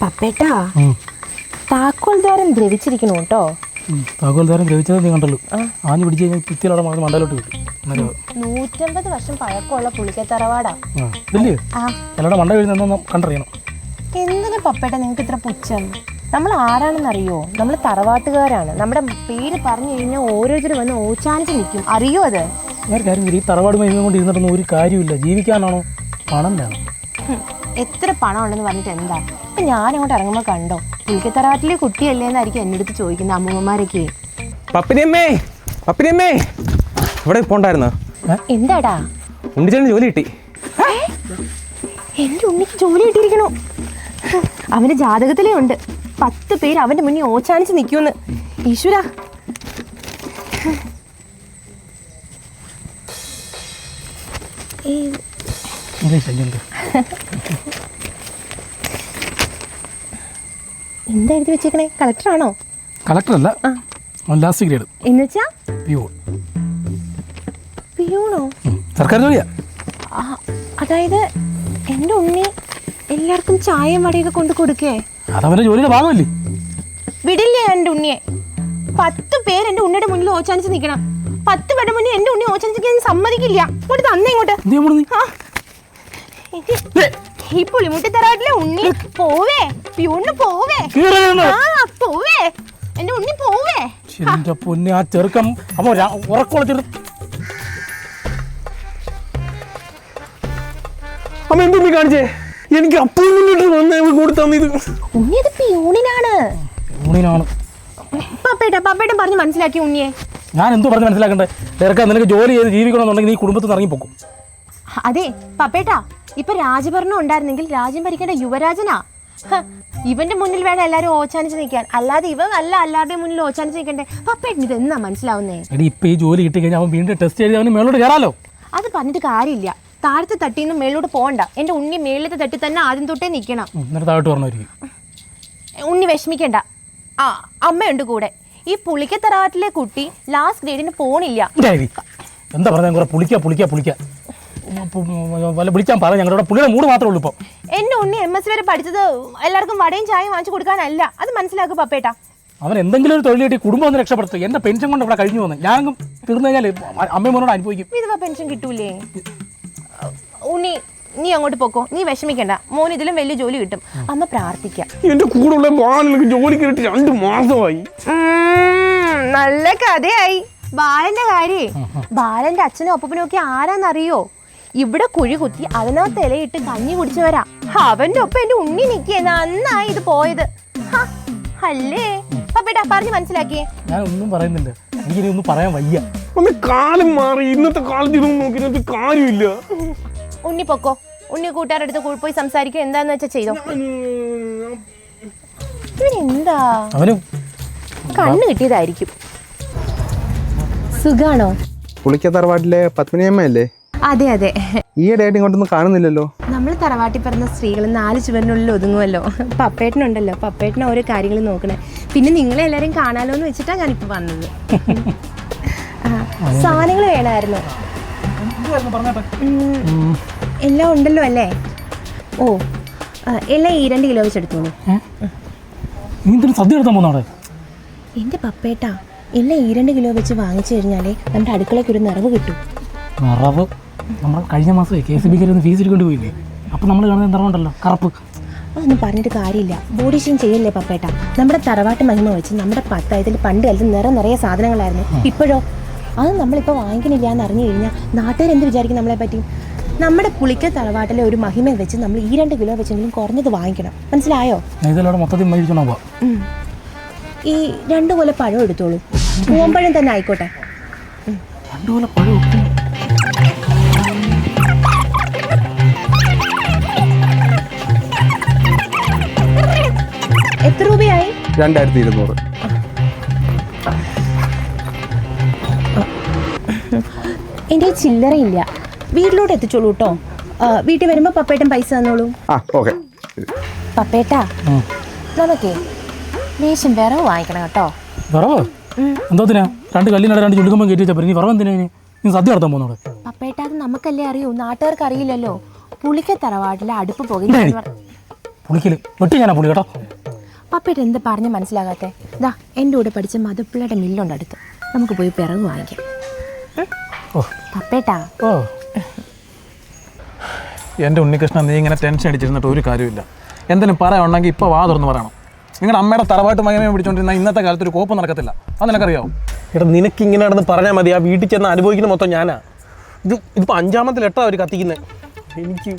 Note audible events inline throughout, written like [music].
പപ്പേട്ടാ താക്കോൽ ദ്വാരം ദ്രവിച്ചിരിക്കണു കേട്ടോ. താക്കോൽ ദ്വാരം ദ്രവിച്ചത് നീ കണ്ടല്ലോ. ആഞ്ഞു പിടിച്ച് കഴിഞ്ഞാൽ ഭിത്തിയിലവിടെ മറന്ന് മണ്ടാലോട്ട് കിട്ടും. നൂറ്റമ്പത് വർഷം പഴക്കമുള്ള പുളിക്കത്തറവാടാ. ഇല്ലേ എല്ലാവരുടെ മണ്ട വീഴുന്ന കണ്ടറിയണം. എന്തിനാ പപ്പേട്ട നിങ്ങൾക്ക് ഇത്ര പുച്ഛം? നമ്മൾ ആരാണെന്നറിയോ? നമ്മൾ തറവാട്ടുകാരാണ്. നമ്മുടെ പേര് പറഞ്ഞു കഴിഞ്ഞാൽ ഓരോരുത്തർ വന്ന് ഓച്ചാനിച്ച് നിൽക്കും. അറിയോ അത്? വേറെ കാര്യം ഈ തറവാട് മഹിമ കൊണ്ട് ഇരുന്നിട്ടൊന്നും ഒരു കാര്യമില്ല ജീവിക്കാനാണോ? പണം വേണം. എത്ര പണം ഉണ്ടെന്ന് പറഞ്ഞിട്ട് എന്താ? ഇപ്പൊ ഞാൻ അങ്ങോട്ട് ഇറങ്ങുമ്പോൾ കണ്ടോ? പുളിക്കത്തറവാട്ടിലെ കുട്ടിയല്ലേ എന്നായിരിക്കും എന്റെ അടുത്ത് ചോദിക്കുന്നത് അമ്മൂമ്മമാരൊക്കെ. പപ്പിനിയമ്മേ പപ്പിനിയമ്മേ. ഇവിടെ പോണ്ടായിരുന്നു? എന്താടാ? ഉണ്ണിച്ചേട്ടന് ജോലി കിട്ടി. എന്റെ ഉണ്ണിക്ക് ജോലി കിട്ടിയിരിക്കണോ ഹും, അവന്റെ ജാതകത്തിലേ ഉണ്ട്. പത്ത് പേര് അവന്റെ മുന്നിൽ ഓച്ചാനിച്ച് നിൽക്കുമെന്ന്. ഈശ്വര. ഇതേ ശല്യമുണ്ട് എന്താ എഴുതി വെച്ചേക്കണേ? കളക്ടറാണോ കളക്ടറല്ല. ലാസ്റ്റ് ഗ്രേഡ് എന്നുവെച്ചാ പ്യൂ പിയൂണോ സർക്കാർ ജോലിയാ. അതായത് എന്റെ ഉണ്ണി എല്ലാവർക്കും ചായയും വടയൊക്കെ കൊണ്ട് കൊടുക്കേ. അതവരെ ജോലിയുടെ ഭാഗമല്ലേ. വിടില്ലേ എന്റെ ഉണ്ണിയെ? പത്ത് പേര് എന്റെ ഉണ്ണിയുടെ മുന്നിൽ ഓച്ചാനിച്ച് നിൽക്കണം പത്ത് പേരുടെ മുന്നിൽ എന്റെ ഉണ്ണി ഓച്ചാനിച്ച് സമ്മതിക്കില്ല. ഇങ്ങോട്ട് തന്നെ ഇങ്ങോട്ട്. ഈ പുളിമുട്ടി തറവാട്ടിലെ ഉണ്ണി പോവേ. പ്യൂണ് പോവേ. ആ പോവേ. എന്റെ ഉണ്ണി പോവേ. എന്റെ പൊന്നെ ആ ചെറുക്കം അപ്പൊ ഉറക്കുളച്ചിട്ട് അമ്മ എന്തുണ്ണി കാണിച്ചേ? എനിക്ക് അപ്പോൾ മുന്നിട്ട് വന്ന് കൊടുത്താ ഇത്. ഉണ്ണി അത് പ്യൂണിനാണ് ഊണിനാണ് പപ്പേട്ട പപ്പേട്ട പറഞ്ഞ് മനസ്സിലാക്കി ഉണ്ണിയെ. ഞാൻ എന്തോ പറഞ്ഞ് മനസ്സിലാക്കണ്ടേ? ചെറുക്ക നിനക്ക് ജോലി ചെയ്ത് ജീവിക്കണമെന്നുണ്ടെങ്കിൽ നീ കുടുംബത്തിൽ നിന്ന് ഇറങ്ങിപ്പോക്കും. അതെ പപ്പേട്ടാ ഇപ്പൊ രാജഭരണം ഉണ്ടായിരുന്നെങ്കിൽ രാജ്യം ഭരിക്കേണ്ട യുവരാജനാ. ഇവന്റെ മുന്നിൽ വേണം എല്ലാരും ഓച്ചാനിച്ച് നിൽക്കാൻ. അല്ലാതെ ഇവൻ അല്ല എല്ലാവരുടെയും മുന്നിൽ ഓച്ചാനിച്ച് നിൽക്കണ്ടേ? പപ്പേട്ടൻ ഇത് എന്നാ മനസ്സിലാവുന്നേ? എടി ഇപ്പൊ ഈ ജോലി കിട്ടി കഴിഞ്ഞാൽ അവൻ വീണ്ടും ടെസ്റ്റ് ചെയ്ത് അവന് മേളോട്ട് കയറാലോ? അത് പറഞ്ഞിട്ട് കാര്യമില്ല. താഴത്തെ തട്ടിന്ന് മേളിലോട്ട് പോകണ്ട എന്റെ ഉണ്ണി മേളിലത്തെ തട്ടി തന്നെ ആദ്യം തൊട്ടേ നിൽക്കണം. എന്നിട്ട് താഴോട്ട് ഉണ്ണി വിഷമിക്കണ്ട. ആ അമ്മയുണ്ട് കൂടെ. ഈ പുളിക്കത്തറാട്ടിലെ കുട്ടി ലാസ്റ്റ് ഗ്രേഡിന് പോണില്ല. എന്താ പറഞ്ഞ? പുളിക്ക പുളിക്ക പുളിക്ക. വല്ല വിളിക്കാൻ പറ. ഞങ്ങളുടെ പുള്ളിയുടെ മൂട് മാത്രമേ ഉള്ളൂ ഇപ്പോൾ എന്റെ ഉണ്ണി എം എസ് വരെ പഠിച്ചത് എല്ലാവർക്കും വടയും ചായയും വാങ്ങിച്ചു കൊടുക്കാനല്ല. അത് മനസ്സിലാക്കും പപ്പേട്ടാ. അവൻ എന്തെങ്കിലും ഒരു തൊഴിൽ കിട്ടി കുടുംബം ഒന്ന് രക്ഷപ്പെടുത്തും. എന്റെ പെൻഷൻ കൊണ്ട് ഇവിടെ കഴിഞ്ഞു വന്ന്. ഞാനും തീർന്നു കഴിഞ്ഞാൽ അമ്മയും മോനോട് അനുഭവിക്കും. വിധവ പെൻഷൻ കിട്ടൂലേ? ഉണ്ണി നീ അങ്ങോട്ട് പോക്കോ. നീ വിഷമിക്കണ്ട. മോൻ ഇതിലും വലിയ ജോലി കിട്ടും. അമ്മ പ്രാർത്ഥിക്കാം. എന്റെ കൂടെയുള്ള ബാലനക്ക് ജോലി കിട്ടി രണ്ട് മാസമായി. നല്ല കഥയായി. ബാലന്റെ കാര്യേ. ബാലന്റെ അച്ഛനും അപ്പനും ഒക്കെ ആരാന്നറിയോ? ഇവിടെ കുഴി കുത്തി അതിനകത്ത് ഇലയിട്ട് കഞ്ഞി കുടിച്ചവരാ. അവന്റെ ഒപ്പം എന്റെ ഉണ്ണി നിക്കേ നന്നായി ഇത് പോയത്. അല്ലേ? പപ്പേട്ടാ പറഞ്ഞു മനസ്സിലാക്കിയേ. ഞാൻ ഒന്നും പറയുന്നില്ല. എനിക്ക് ഒന്നും പറയാൻ വയ്യ. ഒന്ന് കാലം മാറി. ഇന്നത്തെ കാലത്ത് ഇതൊന്നും നോക്കിയിട്ട് കാര്യമില്ല. ഉണ്ണി പൊക്കോ. ഉണ്ണി കൂട്ടുകാരുടെ അടുത്ത് പോയി സംസാരിക്കുക. എന്താന്ന് വെച്ചാ ചെയ്തോ? ഇവനെന്താ അവന് കണ്ണ് കിട്ടിയതായിരിക്കും. സുഖാണോ പുളിക്ക തറവാട്ടിലെ പത്മിനിയമ്മയല്ലേ? അതെ അതെ. ഈ ഈയിടെയായിട്ട് ഇങ്ങോട്ടൊന്നും കാണുന്നില്ലല്ലോ. നമ്മൾ തറവാട്ടി പറഞ്ഞ സ്ത്രീകൾ നാല് ചുവരിനുള്ളിൽ ഒതുങ്ങുമല്ലോ പപ്പേട്ടനുണ്ടല്ലോ. പപ്പേട്ടൻ ഓരോ കാര്യങ്ങൾ നോക്കണേ. പിന്നെ നിങ്ങളെ എല്ലാവരും കാണാലോ എന്ന് വെച്ചിട്ടാണ് ഞാനിപ്പോൾ വന്നത്. ആ, സാധനങ്ങൾ വേണമായിരുന്നു എല്ലാം ഉണ്ടല്ലോ അല്ലേ? ഓ ആ, എല്ലാം ഈ രണ്ട് കിലോ വെച്ചെടുത്തോളൂ നീ എന്തിനു സദ്യ എടുത്താൽ പോകുന്ന എന്റെ പപ്പേട്ട എല്ലാം ഈ രണ്ട് കിലോ വെച്ച് വാങ്ങിച്ചു കഴിഞ്ഞാലേ നമ്മുടെ അടുക്കളയ്ക്ക് ഒരു നിറവ് കിട്ടും. നിറവ്? നമ്മൾ കഴിഞ്ഞ മാസം കെ എസ് ബിക്ക് ഒന്ന് ഫീസ് എടുക്കൊണ്ട് പോയില്ലേ? അപ്പം നമ്മൾ കാണുന്ന നിറവുണ്ടല്ലോ കറുപ്പ്. അതൊന്നും പറഞ്ഞിട്ട് കാര്യമില്ല. ബോഡി ഷെയിം ചെയ്യല്ലേ പപ്പേട്ട? നമ്മുടെ തറവാട്ട് മഹിമ വെച്ച് നമ്മുടെ പത്തായത്തിൽ പണ്ട് കാലത്ത് നിറ നിറയെ സാധനങ്ങളായിരുന്നു. ഇപ്പോഴോ? അത് നമ്മളിപ്പോൾ വാങ്ങിക്കണില്ല എന്ന് അറിഞ്ഞു കഴിഞ്ഞാൽ നാട്ടുകാർ എന്ത് വിചാരിക്കും നമ്മളെ പറ്റി? നമ്മുടെ പുളിക്ക തറവാട്ടിലെ ഒരു മഹിമ വെച്ച് നമ്മൾ ഈ രണ്ട് കിലോ വെച്ചെങ്കിലും കുറഞ്ഞത് വാങ്ങിക്കണം. മനസ്സിലായോ. ഈ രണ്ട് കൊല പഴം എടുത്തോളൂ. പൂവമ്പഴം തന്നെ ആയിക്കോട്ടെ. പഴം രണ്ടായിരത്തി ഇരുന്നൂറ് എന്റെ ചില്ലറയില്ല. വീട്ടിലോട്ട് എത്തിച്ചോളൂ കേട്ടോ വീട്ടിൽ വരുമ്പോൾ പപ്പേട്ടൻ പൈസ തന്നോളൂ. ആ ഓക്കെ. പപ്പേട്ടാ നമുക്കേ ലേശം വിറവ് വാങ്ങിക്കണം കേട്ടോ. വിറവ് എന്തോത്തിനാ രണ്ട് കല്ലിനട രണ്ട് ചുണ്ടുക്കുമ്പോൾ കയറ്റി വെച്ചാൽ നീ വിറവ് എന്തിനാ? നീ സദ്യ നടത്താൻ പോകുന്നവിടെ. പപ്പേട്ടാ അത് നമുക്കല്ലേ അറിയൂ. നാട്ടുകാർക്ക് അറിയില്ലല്ലോ. പുളിക്ക തറവാട്ടിലെ അടുപ്പ് പോകില്ല പുളിക്കൽ. വെട്ടി ഞാനാ പുളി കേട്ടോ. പപ്പേട്ട എന്ത് പറഞ്ഞ് മനസ്സിലാകാത്തെ? ദാ എന്റെ കൂടെ പഠിച്ച മധുപ്പിള്ളയുടെ മില്ലുണ്ട് അടുത്ത്. നമുക്ക് പോയി പിറകു വാങ്ങിക്കാം. പപ്പേട്ടാ. ഓ. എന്റെ ഉണ്ണികൃഷ്ണൻ നീ ഇങ്ങനെ ടെൻഷൻ അടിച്ചിരുന്നിട്ട് ഒരു കാര്യമില്ല എന്തെങ്കിലും പറയാനുണ്ടെങ്കിൽ ഇപ്പോൾ വാ തുറന്ന് പറയണം. നിങ്ങളുടെ അമ്മയുടെ തറവാട്ട് മകനെ പിടിച്ചോണ്ടിരുന്ന ഇന്നത്തെ കാലത്ത് ഒരു കോപ്പ് നടക്കത്തില്ല. അത് നിനക്കറിയാവോ? എടാ നിനക്ക് ഇങ്ങനെ നടന്ന് പറഞ്ഞാൽ മതി. ആ വീട്ടിൽ ചെന്ന് അനുഭവിക്കുന്ന മൊത്തം ഞാനാ. ഇത് ഇതിപ്പോൾ അഞ്ചാമത്തെ ലെറ്ററാണ് അവർ കത്തിക്കുന്നത് എനിക്ക്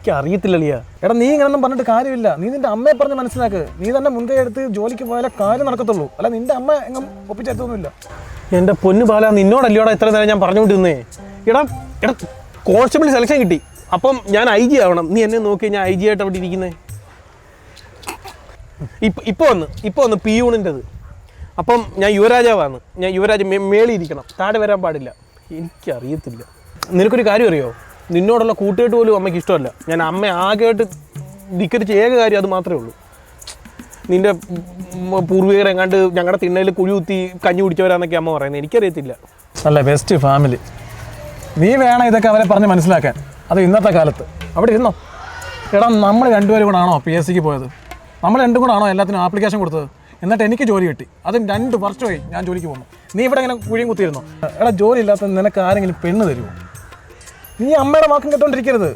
എനിക്ക് അറിയത്തില്ലളിയാ എടാ നീ ഇങ്ങനൊന്നും പറഞ്ഞിട്ട് കാര്യമില്ല. നീ നിന്റെ അമ്മയെ പറഞ്ഞ് മനസ്സിലാക്ക്. നീ തന്നെ മുൻകൈ എടുത്ത് ജോലിക്ക് പോയാലേ കാര്യം നടക്കത്തുള്ളൂ. അല്ല നിന്റെ അമ്മ എങ്ങും ഒപ്പിച്ചെത്തൊന്നുമില്ല എന്റെ പൊന്നു പാല നിന്നോടല്ലോടാ ഇത്ര നേരം ഞാൻ പറഞ്ഞുകൊണ്ടിരുന്നേ? എടാ എടാ കോൺസ്റ്റബിൾ സെലക്ഷൻ കിട്ടി. അപ്പം ഞാൻ ഐ ജി ആവണം. നീ എന്നെ നോക്കി ഞാൻ ഐ ജി ആയിട്ട് അവിടെ ഇരിക്കുന്നേ? ഇപ്പം ഇപ്പോൾ വന്ന് ഇപ്പൊ വന്ന് പി യൂണിന്റെത് അപ്പം ഞാൻ യുവരാജാവാണ്. ഞാൻ യുവരാജ മേളിയിരിക്കണം താഴെ വരാൻ പാടില്ല. എനിക്കറിയത്തില്ല. നിനക്കൊരു കാര്യം അറിയോ? നിന്നോടുള്ള കൂട്ടുകെട്ട് പോലും അമ്മയ്ക്ക് ഇഷ്ടമല്ല. ഞാൻ അമ്മ ആകെയായിട്ട് ധിക്കരിച്ച ഏക കാര്യം അത് മാത്രമേ ഉള്ളൂ. നിന്റെ പൂർവികരെ എങ്ങാണ്ട് ഞങ്ങളുടെ തിണ്ണയിൽ കുഴി കുത്തി കഞ്ഞി കുടിച്ചവരാന്നൊക്കെ അമ്മ പറയുന്നത്. എനിക്കറിയത്തില്ല. അല്ല ബെസ്റ്റ് ഫാമിലി നീ വേണം ഇതൊക്കെ അവരെ പറഞ്ഞ് മനസ്സിലാക്കാൻ. അത് ഇന്നത്തെ കാലത്ത്. അവിടെ ഇരുന്നോ? എടാ നമ്മൾ രണ്ടുപേരും കൂടെ ആണോ പി എസ് സിക്ക് പോയത്? നമ്മൾ രണ്ടും കൂടെ ആണോ എല്ലാത്തിനും ആപ്ലിക്കേഷൻ കൊടുത്തത്? എന്നിട്ട് എനിക്ക് ജോലി കിട്ടി. അതും രണ്ട് വർഷമായി ഞാൻ ജോലിക്ക് പോകുന്നു. നീ ഇവിടെ ഇങ്ങനെ കുഴിയും കുത്തിയിരുന്നോ? എടാ ജോലി ഇല്ലാത്ത നിനക്ക് ആരെങ്കിലും പെണ്ണ് തരുമോ നീ അമ്മയുടെ വാക്കും കേട്ടോണ്ടിരിക്കരുത്.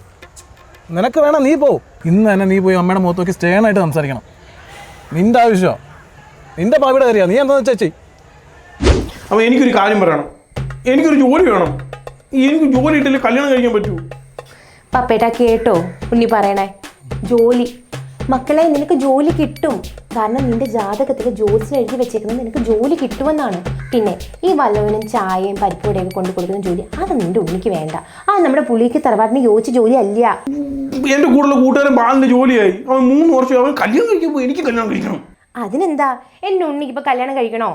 നിനക്ക് വേണം നീ പോ ഇന്ന് തന്നെ നീ പോയി അമ്മയുടെ മുഖത്ത് നോക്കി സ്റ്റേണായിട്ട് സംസാരിക്കണം. നിന്റെ ആവശ്യമോ നിന്റെ ഭാവിയുടെ കാര്യമാണ്. നീ എന്താണെന്ന് വെച്ചാൽ ചെയ് അപ്പോൾ എനിക്കൊരു കാര്യം പറയണം. എനിക്കൊരു ജോലി വേണം. എനിക്ക് ജോലി ഇട്ടില്ല കല്യാണം കഴിക്കാൻ പറ്റൂ? പപ്പേട്ടാ കേട്ടോ. ഉണ്ണി പറയണേ. ജോലി. മക്കളെ നിനക്ക് ജോലി കിട്ടും. കാരണം നിന്റെ ജാതകത്തിൽ ജ്യോത്സ്യം എഴുതി വെച്ചേക്കുന്നത് നിനക്ക് ജോലി കിട്ടുമെന്നാണ്. പിന്നെ ഈ വല്ലവനും ചായയും പരിപ്പുവടയൊക്കെ കൊണ്ട് കൊടുക്കുന്ന ജോലി അത് നിന്റെ ഉണ്ണിക്ക് വേണ്ട. ആ നമ്മുടെ പുളിക്ക് തറവാട്ടിന് യോജിച്ച ജോലി അല്ല. എന്റെ കൂടുതൽ കൂട്ടുകാരൻ ബാലിന്റെ ജോലിയായി. അവൻ മൂന്ന് വർഷം അവൻ കല്യാണം കഴിക്കുമ്പോൾ എനിക്ക് കല്യാണം കഴിക്കണം. അതിനെന്താ? എന്റെ ഉണ്ണിക്ക് ഇപ്പൊ കല്യാണം കഴിക്കണോ?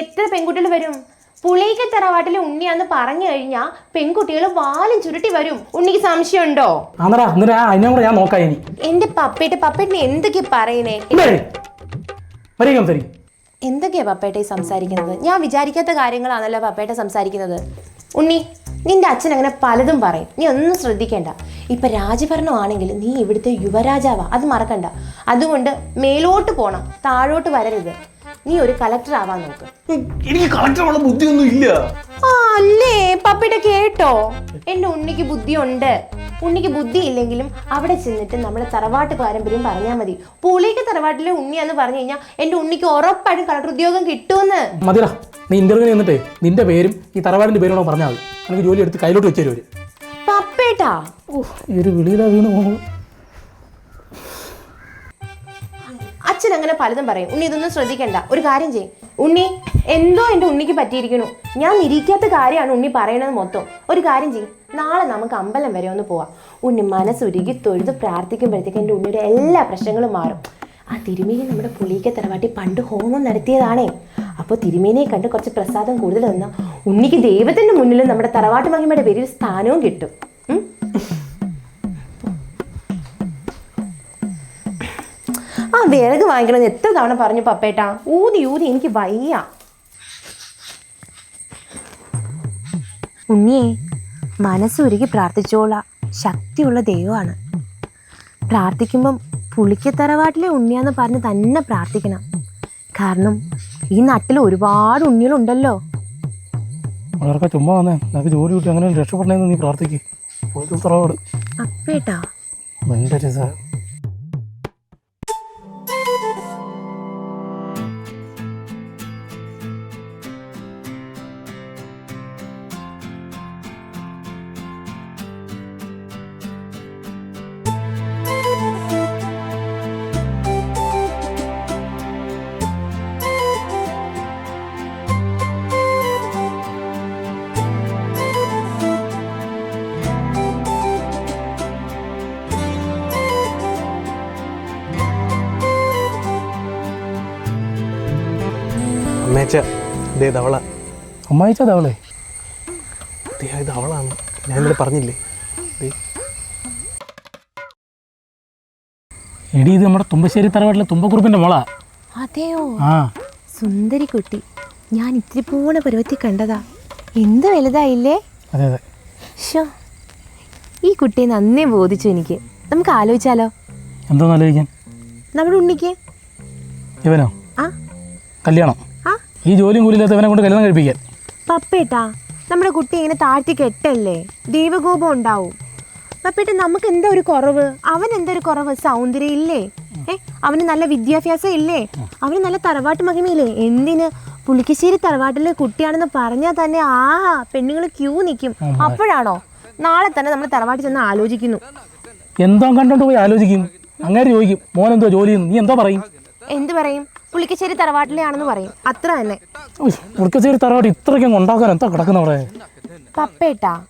എത്ര പെൺകുട്ടികൾ വരും? പുളിക്ക് തറവാട്ടിലെ ഉണ്ണിയാന്ന് പറഞ്ഞു കഴിഞ്ഞാൽ പെൺകുട്ടികൾ വാലും ചുരുട്ടി വരും. ഉണ്ണിക്ക് സംശയമുണ്ടോ? അതിനെ കൂടെ ഞാൻ നോക്കാം എന്റെ പപ്പേട്ട് പപ്പേട്ടിന് എന്തൊക്കെ പറയണേ വരിക സംസാരിക്കും എന്തൊക്കെയാ പപ്പേട്ട സംസാരിക്കുന്നത്? ഞാൻ വിചാരിക്കാത്ത കാര്യങ്ങളാണല്ലോ പപ്പേട്ട സംസാരിക്കുന്നത്. ഉണ്ണി നിന്റെ അച്ഛൻ അങ്ങനെ പലതും പറയും. നീ ഒന്നും ശ്രദ്ധിക്കേണ്ട. ഇപ്പൊ രാജഭരണമാണെങ്കിൽ നീ ഇവിടുത്തെ യുവരാജാവാ. അത് മറക്കണ്ട. അതുകൊണ്ട് മേലോട്ട് പോണം. താഴോട്ട് വരരുത്. നീ ഒരു കളക്ടർ ആവാൻ നോക്ക്. എനിക്ക് കളക്ടറുള്ള ബുദ്ധിയൊന്നും ഇല്ല. അല്ലേ? പപ്പിയുടെ കേട്ടോ? എന്റെ ഉണ്ണിക്ക് ബുദ്ധിയുണ്ട്. ഉണ്ണിക്ക് ബുദ്ധി ഇല്ലെങ്കിലും അവിടെ ചെന്നിട്ട് നമ്മുടെ തറവാട്ട് പാരമ്പര്യം പറഞ്ഞാൽ മതി. പുളിക്ക് തറവാട്ടിലെ ഉണ്ണിയാന്ന് പറഞ്ഞു കഴിഞ്ഞാൽ എന്റെ ഉണ്ണിക്ക് ഉറപ്പായിട്ടും കളക്ടർ ഉദ്യോഗം കിട്ടുമെന്ന്. മതിടാ നീ ഇന്റർവ്യൂ നിന്നിട്ടേ നിന്റെ പേരും ഈ തറവാടിന്റെ പേരും കൂടെ പറഞ്ഞാൽ മതി. എനിക്ക് ജോലി എടുത്ത് കയ്യിലോട്ട് വെച്ചു തരും പപ്പേട്ടാ. ഈ ഒരു വിളിയിലാ വീണ് പോകുന്നത് അച്ഛൻ അങ്ങനെ പലതും പറയും. ഉണ്ണി ഇതൊന്നും ശ്രദ്ധിക്കണ്ട. ഒരു കാര്യം ചെയ്യും. ഉണ്ണി എന്തോ എന്റെ ഉണ്ണിക്ക് പറ്റിയിരിക്കുന്നു. ഞാൻ നിരീക്കാത്ത കാര്യമാണ് ഉണ്ണി പറയണത് മൊത്തം. ഒരു കാര്യം ചെയ്യും. നാളെ നമുക്ക് അമ്പലം വരെ ഒന്ന് പോവാം. ഉണ്ണി മനസ്സുരുകി തൊഴുത് പ്രാർത്ഥിക്കുമ്പോഴത്തേക്ക് എന്റെ ഉണ്ണിയുടെ എല്ലാ പ്രശ്നങ്ങളും മാറും. ആ തിരുമേനി നമ്മുടെ പുളിയിക്ക തറവാട്ടി പണ്ട് ഹോമം നടത്തിയതാണേ. അപ്പോൾ തിരുമേനിയെ കണ്ട് കുറച്ച് പ്രസാദം കൂടുതൽ തന്നാൽ ഉണ്ണിക്ക് ദൈവത്തിന്റെ മുന്നിൽ നമ്മുടെ തറവാട്ട് മഹിമയുടെ പേരിൽ സ്ഥാനവും കിട്ടും. വിറക് വാങ്ങിക്കണം എത്ര തവണ പറഞ്ഞു പപ്പേട്ടാ? ഊതി ഊതി എനിക്ക് വയ്യ. ഉണ്ണിയെ മനസ്സുരുകി പ്രാർത്ഥിച്ചോളാ. ശക്തിയുള്ള ദൈവമാണ്. പ്രാർത്ഥിക്കുമ്പം പുളിക്കത്തറവാട്ടിലെ ഉണ്ണിയാന്ന് പറഞ്ഞ് തന്നെ പ്രാർത്ഥിക്കണം. കാരണം ഈ നാട്ടിൽ ഒരുപാട് ഉണ്ണികളുണ്ടല്ലോ. അവരൊക്കെ ചുമ്മാ വന്നേ. നിനക്ക് ജോലി കിട്ടി അങ്ങനെ രക്ഷപ്പെടണേന്ന് നീ പ്രാർത്ഥിക്ക്. അപ്പേട്ടാ. അമ്മേച്ച. ദേ ധവള അമ്മായിച്ച അവളെ? ദേ ഇത് അവളാണ്. ഞാൻ ഇന്നലെ പറഞ്ഞില്ലേ? ദേ. എടി ഇത് നമ്മുടെ തുമ്പശ്ശേരി തറവാട്ടിലെ തുമ്പക്കുറുപ്പിന്റെ മോളാ. അതെയോ? ആ. സുന്ദരി കുട്ടി. ഞാൻ ഇത്തിരി പോണ പരുവത്തി കണ്ടതാ. എന്ത് വലുതായില്ലേ? അതെ അതെ. ഷോ ഈ കുട്ടിയെ നന്നേ ബോധിച്ചു എനിക്ക്. നമുക്ക് ആലോചിച്ചാലോ? എന്താ ആലോചിക്കാൻ? നമ്മുടെ ഉണ്ണിക്ക്. ഇവനോ? ആ. കല്യാണം. ഈ ജോലിയും കൂലിയില്ലാത്ത ഇവനെ കൊണ്ട് കല്യാണം കഴിപ്പിക്കാൻ. പപ്പേട്ടാ നമ്മുടെ കുട്ടി ഇങ്ങനെ താഴ്ത്തി കെട്ടല്ലേ? ദൈവകോപം ഉണ്ടാവും. പപ്പേട്ട നമുക്ക് എന്താ ഒരു കുറവ്? അവൻ എന്താ ഒരു കുറവ്? സൗന്ദര്യം ഇല്ലേ? ഏ അവന് നല്ല വിദ്യാഭ്യാസം ഇല്ലേ? അവന് നല്ല തറവാട്ട് മഹിമയില്ലേ? എന്തിന്? പുളിക്കശ്ശേരി തറവാട്ടിലെ കുട്ടിയാണെന്ന് പറഞ്ഞാൽ തന്നെ ആ പെണ്ണുങ്ങൾ ക്യൂ നിൽക്കും അപ്പോഴാണോ? നാളെ തന്നെ നമ്മൾ തറവാട്ടിൽ ചെന്ന് ആലോചിക്കുന്നു. എന്തോ കണ്ടോണ്ട് പോയി ആലോചിക്കും. അങ്ങനെ ചോദിക്കും മോൻ എന്തോ ജോലി നീ എന്തോ പറയും? എന്ത് പറയും? പുളിക്കശ്ശേരി തറവാട്ടിലെ ആണെന്ന് പറയും. അത്ര തന്നെ. പുളിക്കശ്ശേരി തറവാട്ട് ഇത്രയ്ക്കും ഉണ്ടാക്കാൻ എന്താ കിടക്കുന്ന അവിടെ? പപ്പേട്ടാ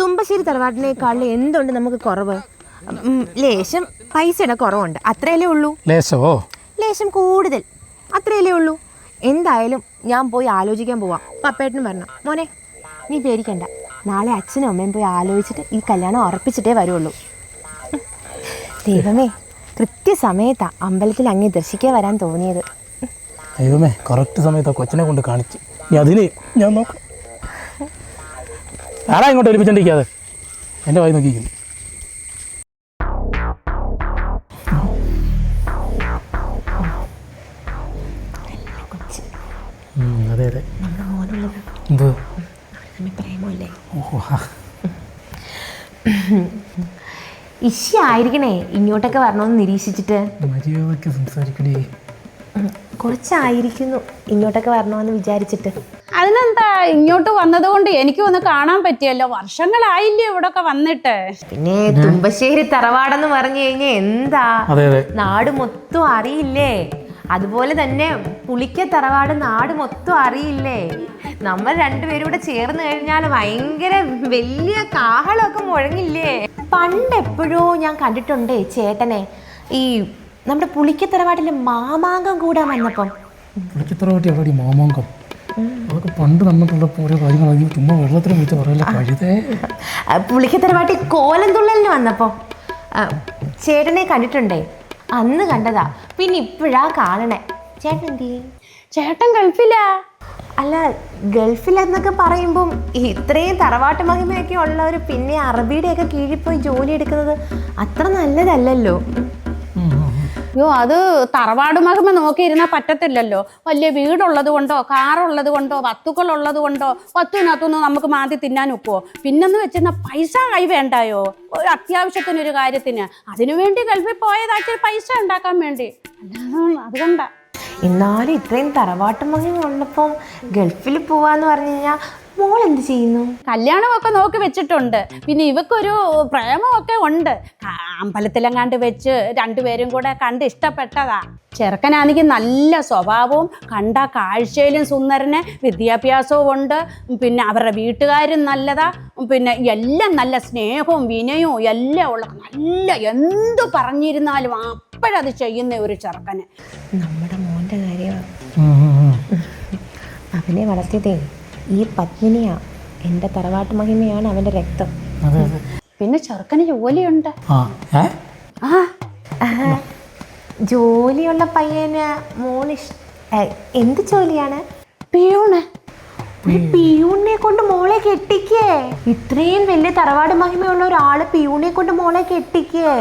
തുമ്പശ്ശേരി തറവാട്ടിനേക്കാളിൽ എന്തുണ്ട് നമുക്ക് കുറവ്? ഉം, ലേശം പൈസയുടെ കുറവുണ്ട്. അത്രയല്ലേ ഉള്ളൂ? ലേശമോ? ലേശം കൂടുതൽ. അത്രയല്ലേ ഉള്ളൂ. എന്തായാലും ഞാൻ പോയി ആലോചിക്കാൻ പോവാം. പപ്പേട്ടനും വരണം. മോനെ നീ പേടിക്കണ്ട. നാളെ അച്ഛനും അമ്മയും പോയി ആലോചിച്ചിട്ട് ഈ കല്യാണം ഉറപ്പിച്ചിട്ടേ വരുള്ളൂ. ദൈവമേ കൃത്യസമയത്താ അമ്പലത്തിൽ അങ്ങേ ദർശിക്കാൻ വരാൻ തോന്നിയത്. ദൈവമേ കറക്റ്റ് സമയത്ത് കൊച്ചിനെ കൊണ്ട് കാണിച്ചു. ഇനി അതിന് ഞാൻ നോക്കാം. ആരാ ഇങ്ങോട്ട് ഏൽപ്പിച്ചോണ്ടിരിക്കാതെ എന്റെ വായി നോക്കിയിരിക്കുന്നു. ഉം, അതെ അതെ. എന്ത് പ്രേമല്ലേ ഓഹോ. ഇഷ ആയിരിക്കണേ ഇങ്ങോട്ടൊക്കെ വരണമെന്ന് നിരീക്ഷിച്ചിട്ട്. സംസാരിക്കണേ കുറച്ചായിരിക്കുന്നു ഇങ്ങോട്ടൊക്കെ വരണമെന്ന് വിചാരിച്ചിട്ട്. അതിനെന്താ ഇങ്ങോട്ട് വന്നതുകൊണ്ട് എനിക്ക് ഒന്ന് കാണാൻ പറ്റിയല്ലോ? വർഷങ്ങളായില്ലേ ഇവിടൊക്കെ വന്നിട്ട്. പിന്നെ തുമ്പശ്ശേരി തറവാടെന്ന് പറഞ്ഞു കഴിഞ്ഞാൽ എന്താ? അതെ അതെ. നാട് മൊത്തം അറിയില്ലേ? അതുപോലെ തന്നെ പുളിക്ക തറവാട് നാട് മൊത്തം അറിയില്ലേ? നമ്മൾ രണ്ടുപേരും കൂടെ ചേർന്ന് കഴിഞ്ഞാൽ ഭയങ്കര വലിയ കാഹളമൊക്കെ മുഴങ്ങില്ലേ? പണ്ട് എപ്പോഴോ ഞാൻ കണ്ടിട്ടുണ്ടേ ചേട്ടനെ ഈ നമ്മുടെ പുളിക്ക തറവാട്ടിലെ മാമാങ്കം കൂടാൻ വന്നപ്പം. പുളിക്കത്തറവാട്ടി അവിടെ മാമാങ്കം? അതൊക്കെ പണ്ട് നടന്നിട്ടുള്ള ഓരോ കാര്യങ്ങളാണ് ചുമ്മാ വെള്ളത്തിൽ വിളിച്ച് പറയല്ല കഴുതേ. ആ, പുളിക്ക തറവാട്ടി കോലം തുള്ളലിന് വന്നപ്പം ചേട്ടനെ കണ്ടിട്ടുണ്ടേ? അന്ന് കണ്ടതാ. പിന്നെ ഇപ്പോഴാ കാണണേ. ചേട്ടൻ എന്ത് ചേട്ടൻ ഗൾഫിലാ. അല്ല ഗൾഫിൽ എന്നൊക്കെ പറയുമ്പം ഇത്രയും തറവാട്ട് മഹിമയൊക്കെ ഉള്ളവർ പിന്നെ അറബിയുടെയൊക്കെ കീഴിൽ പോയി ജോലി എടുക്കുന്നത് അത്ര നല്ലതല്ലല്ലോ. അയ്യോ അത് തറവാട് മഹിമ നോക്കിയിരുന്നാൽ പറ്റത്തില്ലല്ലോ. വലിയ വീടുള്ളത് കൊണ്ടോ കാറുള്ളത് കൊണ്ടോ വസ്തുക്കളുള്ളത് കൊണ്ടോ വസ്തുവിനകത്തൊന്നും നമുക്ക് മാന്തി തിന്നാൻ ഒക്കുമോ പിന്നെന്ന് വെച്ചിരുന്ന പൈസ കൈ വേണ്ടായോ? ഒരു അത്യാവശ്യത്തിനൊരു കാര്യത്തിന്. അതിനുവേണ്ടി ഗൾഫിൽ പോയതാക്കി പൈസ ഉണ്ടാക്കാൻ വേണ്ടി. അതുകൊണ്ടാ എന്നാലും ഇത്രയും തറവാട്ട് മഹിമ ഉള്ളപ്പം ഗൾഫിൽ പോവാന്ന് പറഞ്ഞു കഴിഞ്ഞാൽ മോൾ എന്ത് ചെയ്യുന്നു? കല്യാണമൊക്കെ നോക്കി വെച്ചിട്ടുണ്ട്. പിന്നെ ഇവക്കൊരു പ്രേമമൊക്കെ ഉണ്ട്. അമ്പലത്തിലെങ്ങാണ്ട് വെച്ച് രണ്ടുപേരും കൂടെ കണ്ട് ഇഷ്ടപ്പെട്ടതാ. ചെറുക്കനാണെങ്കിൽ നല്ല സ്വഭാവവും കണ്ട കാഴ്ചയിലും സുന്ദരന് വിദ്യാഭ്യാസവും ഉണ്ട്. പിന്നെ അവരുടെ വീട്ടുകാരും നല്ലതാ. പിന്നെ എല്ലാം നല്ല സ്നേഹവും വിനയവും എല്ലാം ഉള്ള നല്ല എന്തു പറഞ്ഞിരുന്നാലും അപ്പോഴത് ചെയ്യുന്ന ഒരു ചെറുക്കന്. നമ്മുടെ മോന്റെ കാര്യമാണ് അവനെ വളർത്തിയതേ. ഈ പത്മിനിയാ. എന്റെ തറവാട്ട് മഹിമയാണ് അവന്റെ രക്തം. പിന്നെ ചെറുക്കന് ജോലിയുണ്ട്. ജോലിയുള്ള പയ്യന് മോളിഷ് എന്ത് ജോലിയാണ്? പിയൂണ്. പിയൂണിനെ കൊണ്ട് മോളെ കെട്ടിക്കേ. ഇത്രയും വലിയ തറവാട് മഹിമയുള്ള ഒരാൾ പിയൂണിനെ കൊണ്ട് മോളെ കെട്ടിക്കേ.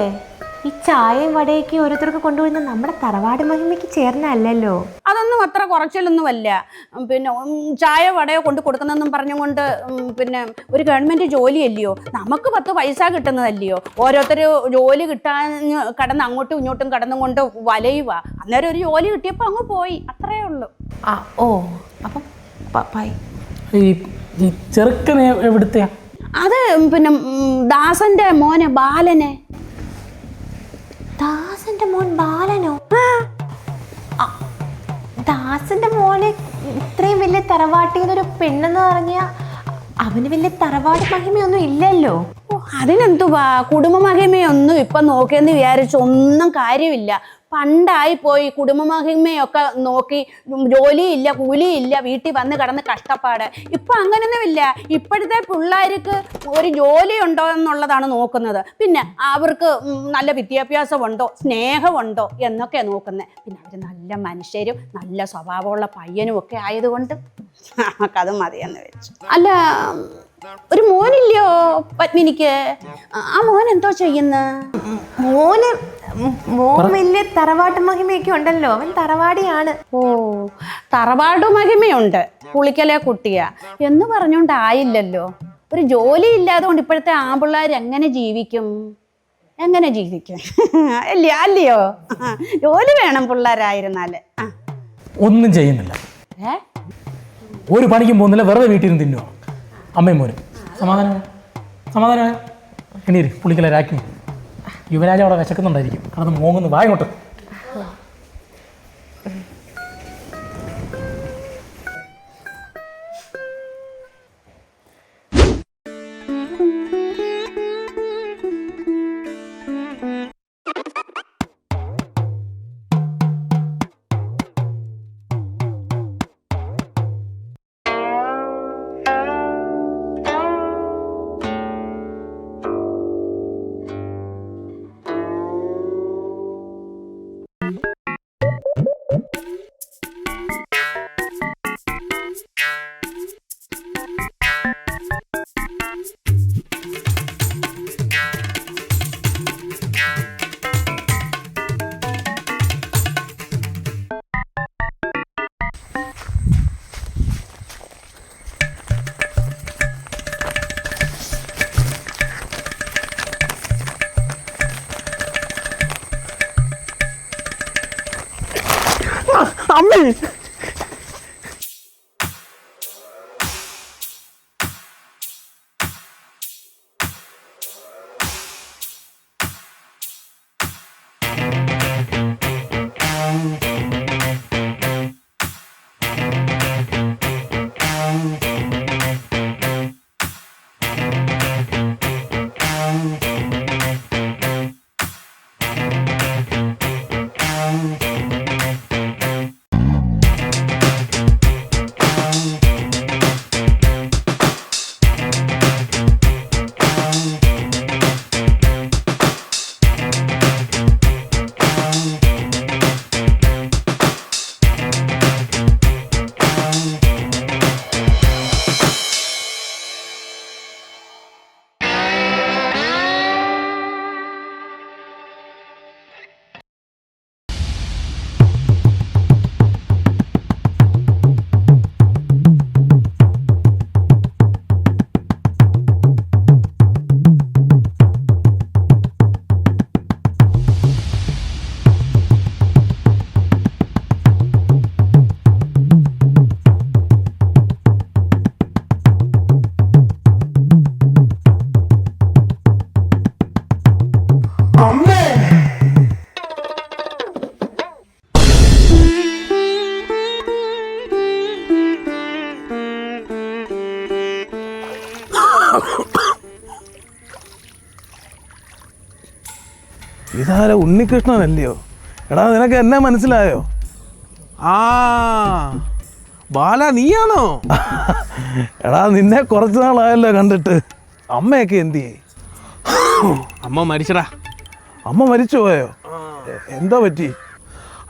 ഈ ചായയും വടയൊക്കെ ഓരോരുത്തർക്ക് കൊണ്ടുവരുന്ന നമ്മുടെ തറവാട് മഹിമയ്ക്ക് ചേർന്നല്ലല്ലോ അതൊന്നും അത്ര കുറച്ചിലൊന്നുമല്ല. പിന്നെ ചായ വടയോ കൊണ്ട് കൊടുക്കുന്നെന്നും പറഞ്ഞുകൊണ്ട് പിന്നെ ഒരു ഗവൺമെന്റ് ജോലിയല്ലയോ? നമുക്ക് പത്ത് പൈസ കിട്ടുന്നതല്ലയോ? ഓരോരുത്തർ ജോലി കിട്ടാൻ കടന്ന് അങ്ങോട്ടും ഇങ്ങോട്ടും കടന്നും കൊണ്ട് വലയുക. അന്നേരം ഒരു ജോലി കിട്ടിയപ്പോൾ അങ്ങ് പോയി. അത്രേ ഉള്ളൂ. ആ ഓ അപ്പം ഈ ചെറുക്കനെ എവിടുത്തെയാ? അത് പിന്നെ ദാസന്റെ മോനെ ബാലനെ. ദാസന്റെ മോൻ ബാലനോ? ദാസന്റെ മോനെ ഇത്രയും വലിയ തറവാട്ടിന്നൊരു പെണ്ണെന്ന് പറഞ്ഞ അവന് വലിയ തറവാട് മഹിമയൊന്നും ഇല്ലല്ലോ. അതിനെന്തുവാ? കുടുംബ മഹിമയൊന്നും ഇപ്പൊ നോക്കിയെന്ന് വിചാരിച്ചു ഒന്നും കാര്യമില്ല. പണ്ടായി പോയി കുടുംബമഹിമയൊക്കെ നോക്കി ജോലിയില്ല കൂലിയില്ല വീട്ടിൽ വന്ന് കിടന്ന് കഷ്ടപ്പാട്. ഇപ്പൊ അങ്ങനെയൊന്നുമില്ല ഇപ്പോഴത്തെ പിള്ളേർക്ക് ഒരു ജോലി ഉണ്ടോ എന്നുള്ളതാണ് നോക്കുന്നത്. പിന്നെ അവർക്ക് നല്ല വിദ്യാഭ്യാസമുണ്ടോ സ്നേഹമുണ്ടോ എന്നൊക്കെ നോക്കുന്നത്. പിന്നെ അവർ നല്ല മനുഷ്യരും നല്ല സ്വഭാവമുള്ള പയ്യനും ഒക്കെ ആയതുകൊണ്ട് [laughs] നമുക്കത് മതിയെന്ന് വെച്ചു. അല്ല ഒരു മോനില്ലയോ പത്മിനിക്ക്? ആ മോൻ എന്തോ ചെയ്യുന്ന? മോന് മോൻ വലിയ തറവാട്ട് മഹിമയൊക്കെ ഉണ്ടല്ലോ. അവൻ തറവാടിയാണ്. ഓ തറവാട് മഹിമയുണ്ട്. പുളിക്കലെ കുട്ടിയ. എന്ന് പറഞ്ഞോണ്ടായില്ലല്ലോ. ഒരു ജോലി ഇല്ലാതെ കൊണ്ട് ഇപ്പോഴത്തെ ആമ്പിള്ളേർ എങ്ങനെ ജീവിക്കും? എങ്ങനെ ജീവിക്കും? അല്ല അല്ലയോ? ജോലി വേണം പിള്ളേരായിരുന്നാൽ. ഒന്നും ചെയ്യുന്നില്ല. ഒരു പണിക്കും പോകുന്നില്ല. വെറുതെ വീട്ടിൽ നിന്ന് തിന്നുക അമ്മയും മോനും. സമാധാനം സമാധാനം എണീര് പുള്ളിക്കല രാക്കി യുവരാജ അവിടെ വിശക്കുന്നുണ്ടായിരിക്കും. കടന്ന് മോങ്ങുന്നു വായങ്ങോട്ട്. അമ്മേ ഇതാര ഉണ്ണികൃഷ്ണനല്ലയോ? എടാ നിനക്ക് എന്നെ മനസ്സിലായോ? ആ ബാല നീയാണോ? [laughs] എടാ നിന്നെ കുറച്ച് നാളായല്ലോ കണ്ടിട്ട്. അമ്മയൊക്കെ എന്തു ചെയ്യേ അമ്മ മരിച്ചടാ. അമ്മ മരിച്ചു പോയോ? എന്തോ എന്താ പറ്റി?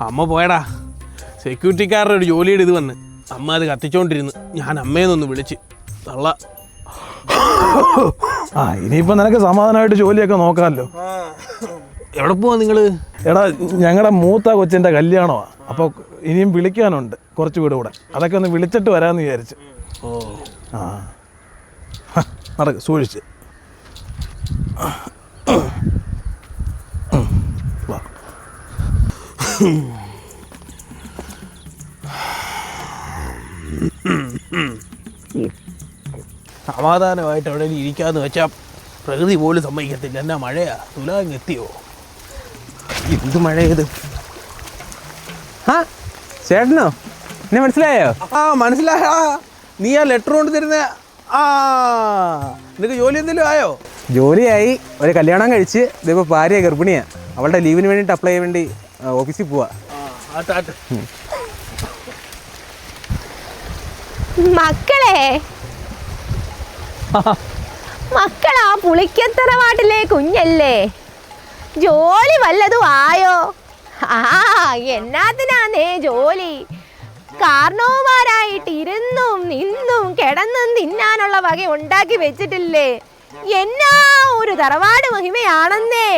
അമ്മ പോയടാ. സെക്യൂരിറ്റിക്കാരുടെ ഒരു ജോലിയുടെ ഇത് വന്ന്. അമ്മ അത് കത്തിച്ചോണ്ടിരുന്ന്. ഞാൻ അമ്മയെന്നൊന്ന് വിളിച്ച്. തള്ള. ആ ഇനിയിപ്പോൾ നിനക്ക് സമാധാനമായിട്ട് ജോലിയൊക്കെ നോക്കാമല്ലോ. എവിടെ പോവാ നിങ്ങൾ എടാ ഞങ്ങളുടെ മൂത്ത കൊച്ചിന്റെ കല്യാണമാണ് അപ്പോൾ ഇനിയും വിളിക്കാനുണ്ട് കുറച്ച് വീട് കൂടെ. അതൊക്കെ ഒന്ന് വിളിച്ചിട്ട് വരാമെന്ന് വിചാരിച്ചു. ഓ. ആ. നടക്ക് സൂക്ഷിച്ച്. സമാധാനമായിട്ട് അവിടെ ഇരിക്കാന്ന് വെച്ചാൽ പ്രകൃതി പോലും സമ്മതിക്കത്തില്ല. എന്നാ മഴയാ? തുലാങ് എത്തിയോ എന്ത് മഴയത് ആ ചേട്ടനോ? എന്നെ മനസ്സിലായോ? ആ മനസ്സിലായ. നീ ആ ലെറ്റർ കൊണ്ട് തരുന്ന ആ നിനക്ക് ജോലി എന്തെങ്കിലും ആയോ? ജോലിയായി. ഒരു കല്യാണം കഴിച്ച് ഇതിപ്പോൾ ഭാര്യ ഗർഭിണിയാ. അവളുടെ ലീവിന് വേണ്ടിയിട്ട് അപ്ലൈ ചെയ്യാൻ വേണ്ടി ഓഫീസിൽ പോവാ. മക്കളെ. മക്കളാ പുളിക്കത്തറവാട്ടിലെ കുഞ്ഞല്ലേ? ജോലി വല്ലതും ആയോ? ആ എന്നാത്തിനാന്നേ ജോലി? കാർണോമാരായിട്ട് ഇരുന്നും നിന്നും കിടന്നും തിന്നാനുള്ള വക ഉണ്ടാക്കി വെച്ചിട്ടില്ലേ? എന്നാ ഒരു തറവാട് മഹിമയാണെന്നേ?